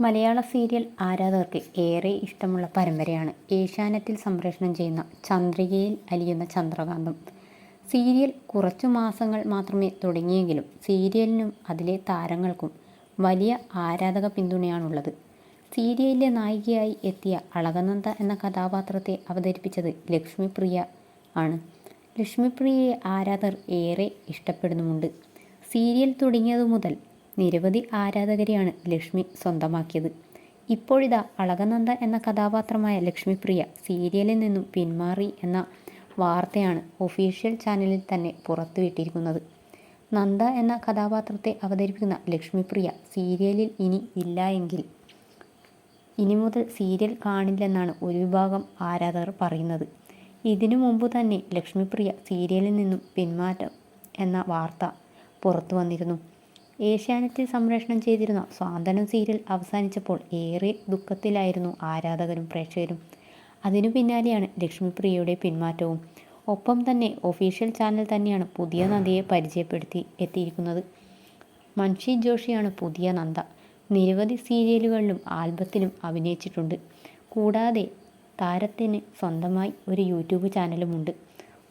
മലയാള serial ആരാധകർക്ക് ഏറെ ഇഷ്ടമുള്ള പരമ്പരയാണ്. ഏഷ്യാനെറ്റിൽ സംപ്രേഷണം ചെയ്യുന്ന ചന്ദ്രികയിൽ അലിയുന്ന ചന്ദ്രകാന്തം. സീരിയൽ കുറച്ചു മാസങ്ങൾ മാത്രമേ തുടങ്ങിയെങ്കിലും സീരിയലിനും അതിലെ താരങ്ങൾക്കും വലിയ ആരാധക പിന്തുണയാണുള്ളത്. സീരിയലിലെ നായികയായി എത്തിയ അളകനന്ദ എന്ന കഥാപാത്രത്തെ അവതരിപ്പിച്ചത് ലക്ഷ്മിപ്രിയ ആണ്. ലക്ഷ്മിപ്രിയയെ ആരാധകർ ഏറെ ഇഷ്ടപ്പെടുന്നുമുണ്ട്. സീരിയൽ തുടങ്ങിയതു മുതൽ നിരവധി ആരാധകരെയാണ് ലക്ഷ്മി സ്വന്തമാക്കിയത്. ഇപ്പോഴിതാ അളകനന്ദ എന്ന കഥാപാത്രമായ ലക്ഷ്മിപ്രിയ സീരിയലിൽ നിന്നും പിന്മാറി എന്ന വാർത്തയാണ് ഒഫീഷ്യൽ ചാനലിൽ തന്നെ പുറത്തുവിട്ടിരിക്കുന്നത്. നന്ദ എന്ന കഥാപാത്രത്തെ അവതരിപ്പിക്കുന്ന ലക്ഷ്മിപ്രിയ സീരിയലിൽ ഇനി ഇല്ല എങ്കിൽ ഇനി മുതൽ സീരിയൽ കാണില്ലെന്നാണ് ഒരു വിഭാഗം ആരാധകർ പറയുന്നത്. ഇതിനു മുമ്പ് തന്നെ ലക്ഷ്മിപ്രിയ സീരിയലിൽ നിന്നും പിന്മാറ്റം എന്ന വാർത്ത പുറത്തു വന്നിരുന്നു ഏഷ്യാനെറ്റിൽ സംപ്രേഷണം ചെയ്തിരുന്ന സ്വാന്തനം സീരിയൽ അവസാനിച്ചപ്പോൾ ഏറെ ദുഃഖത്തിലായിരുന്നു ആരാധകരും പ്രേക്ഷകരും. അതിനു പിന്നാലെയാണ് ലക്ഷ്മിപ്രിയയുടെ പിന്മാറ്റവും. ഒപ്പം തന്നെ ഒഫീഷ്യൽ ചാനൽ തന്നെയാണ് പുതിയ നന്ദയെ പരിചയപ്പെടുത്തി എത്തിയിരിക്കുന്നത്. മൻഷി ജോഷിയാണ് പുതിയ നന്ദ. നിരവധി സീരിയലുകളിലും ആൽബത്തിലും അഭിനയിച്ചിട്ടുണ്ട്. കൂടാതെ താരത്തിന് സ്വന്തമായി ഒരു യൂട്യൂബ് ചാനലുമുണ്ട്.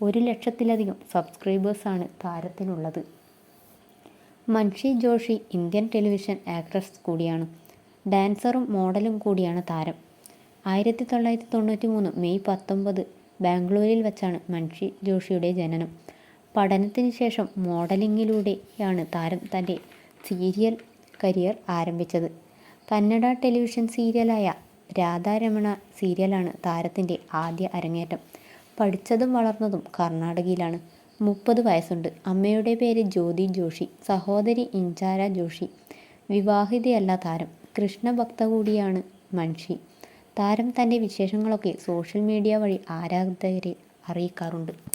ഒരു ലക്ഷത്തിലധികം സബ്സ്ക്രൈബേഴ്സാണ് താരത്തിനുള്ളത്. Manshi Joshi Indian television actress കൂടിയാണ്. ഡാൻസറും മോഡലും കൂടിയാണ് താരം. ആയിരത്തി തൊള്ളായിരത്തി തൊണ്ണൂറ്റി മൂന്ന് മെയ് പത്തൊമ്പത് ബാംഗ്ലൂരിൽ വെച്ചാണ് മൻഷി ജോഷിയുടെ ജനനം. പഠനത്തിന് ശേഷം മോഡലിങ്ങിലൂടെയാണ് താരം തന്റെ സീരിയൽ കരിയർ ആരംഭിച്ചത്. കന്നഡ ടെലിവിഷൻ സീരിയലായ രാധാരമണ സീരിയലാണ് താരത്തിന്റെ ആദ്യ അരങ്ങേറ്റം. പഠിച്ചതും വളർന്നതും കർണാടകയിലാണ്. മുപ്പത് വയസ്സുണ്ട്. അമ്മയുടെ പേര് ജ്യോതി ജോഷി സഹോദരി ഇഞ്ചാര ജോഷി. വിവാഹിതയല്ല താരം. കൃഷ്ണഭക്ത കൂടിയാണ് മൻഷി. താരം തന്റെ വിശേഷങ്ങളൊക്കെ സോഷ്യൽ മീഡിയ വഴി ആരാധകരെ അറിയിക്കാറുണ്ട്.